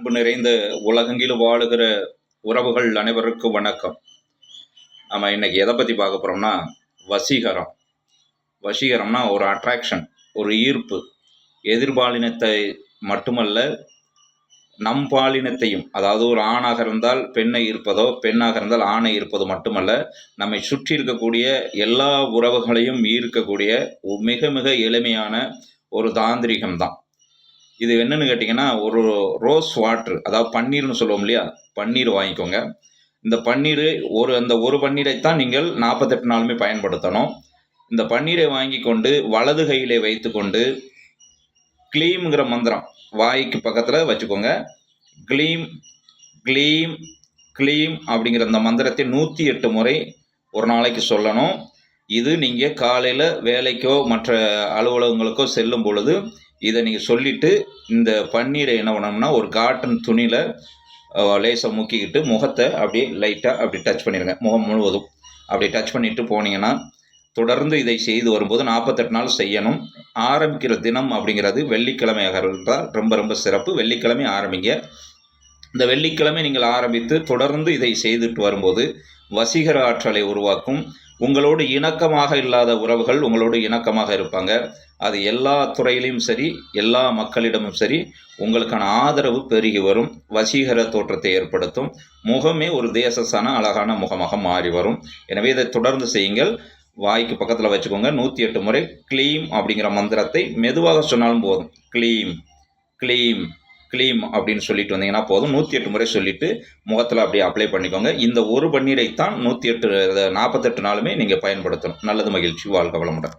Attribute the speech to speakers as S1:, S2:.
S1: அன்பு நிறைந்த உலகெங்கிலும் வாழுகிற உறவுகள் அனைவருக்கும் வணக்கம். நம்ம இன்னைக்கு எதை பற்றி பார்க்க போகிறோம்னா வசீகரம். வசீகரம்னா ஒரு அட்ராக்ஷன் ஒரு ஈர்ப்பு. எதிர்பாலினத்தை மட்டுமல்ல நம் பாலினத்தையும் அதாவது ஒரு ஆணாக இருந்தால் பெண்ணை இருப்பதோ பெண்ணாக இருந்தால் ஆணை இருப்பது மட்டுமல்ல நம்மை சுற்றி இருக்கக்கூடிய எல்லா உறவுகளையும் ஈர்க்கக்கூடிய மிக மிக எளிமையான ஒரு தாந்திரிகம் தான் இது என்னன்னு கேட்டிங்கன்னா ஒரு ரோஸ் வாட்ரு அதாவது பன்னீர்னு சொல்லுவோம் இல்லையா? பன்னீர் வாங்கிக்கோங்க. இந்த பன்னீர் ஒரு அந்த ஒரு பன்னீரைத்தான் நீங்கள் நாற்பத்தெட்டு நாளுமே பயன்படுத்தணும். இந்த பன்னீரை வாங்கி கொண்டு வலது கையிலே வைத்துக்கொண்டு க்ளீம்ங்கிற மந்திரம் வாய்க்கு பக்கத்தில் வச்சுக்கோங்க. க்ளீம் க்ளீம் க்ளீம் அப்படிங்கிற அந்த மந்திரத்தை நூற்றி எட்டு முறை ஒரு நாளைக்கு சொல்லணும். இது நீங்கள் காலையில் வேலைக்கோ மற்ற அலுவலகங்களுக்கோ செல்லும் பொழுது இதை நீங்கள் சொல்லிவிட்டு இந்த பன்னீரை என்ன பண்ணணும்னா ஒரு காட்டன் துணியில் லேசாக முக்கிக்கிட்டு முகத்தை அப்படியே லைட்டாக அப்படி டச் பண்ணிடுங்க முகம் முழுவதும். அப்படி டச் பண்ணிவிட்டு போனீங்கன்னா தொடர்ந்து இதை செய்து வரும்போது நாற்பத்தெட்டு நாள் செய்யணும். ஆரம்பிக்கிற தினம் அப்படிங்கிறது வெள்ளிக்கிழமையாக இருந்தால் ரொம்ப ரொம்ப சிறப்பு. வெள்ளிக்கிழமை ஆரம்பிங்க. இந்த வெள்ளிக்கிழமை நீங்கள் ஆரம்பித்து தொடர்ந்து இதை செய்துட்டு வரும்போது வசீகர ஆற்றலை உருவாக்கும். உங்களோடு இணக்கமாக இல்லாத உறவுகள் உங்களோடு இணக்கமாக இருப்பாங்க. அது எல்லா துறையிலையும் சரி எல்லா மக்களிடமும் சரி உங்களுக்கான ஆதரவு பெருகி வரும் வசீகர தோற்றத்தை ஏற்படுத்தும். முகமே ஒரு தேசசான அழகான முகமாக மாறி வரும். எனவே இதை தொடர்ந்து செய்யுங்கள். வாய்க்கு பக்கத்தில் வச்சுக்கோங்க. நூற்றி எட்டு முறை க்ளீம் அப்படிங்கிற மந்திரத்தை மெதுவாக சொன்னாலும் போதும். க்ளீம் க்ளீம் க்ளீம் அப்படின்னு சொல்லிட்டு வந்தீங்கன்னா போதும். நூற்றி எட்டு முறை சொல்லிட்டு முகத்தில் அப்படியே அப்ளை பண்ணிக்கோங்க. இந்த ஒரு பன்னீரைத்தான் நூற்றி எட்டு நாற்பத்தெட்டு நாளுமே நீங்கள் பயன்படுத்தணும். நல்லது மகிழ்ச்சி. வாழ்க வளமுடன்.